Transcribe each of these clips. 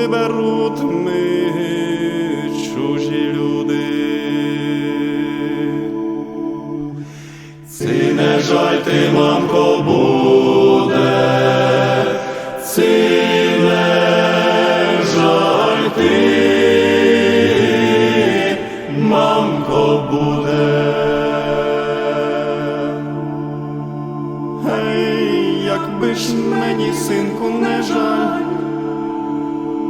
виберуть ми чужі люди. Ці не жаль ти, мамко, буде, ці не жаль мамко, буде. Гей, якби ж мені, синку, не жаль,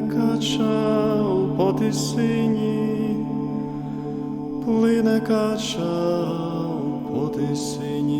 мене качав по тисині, плине качав по тисині.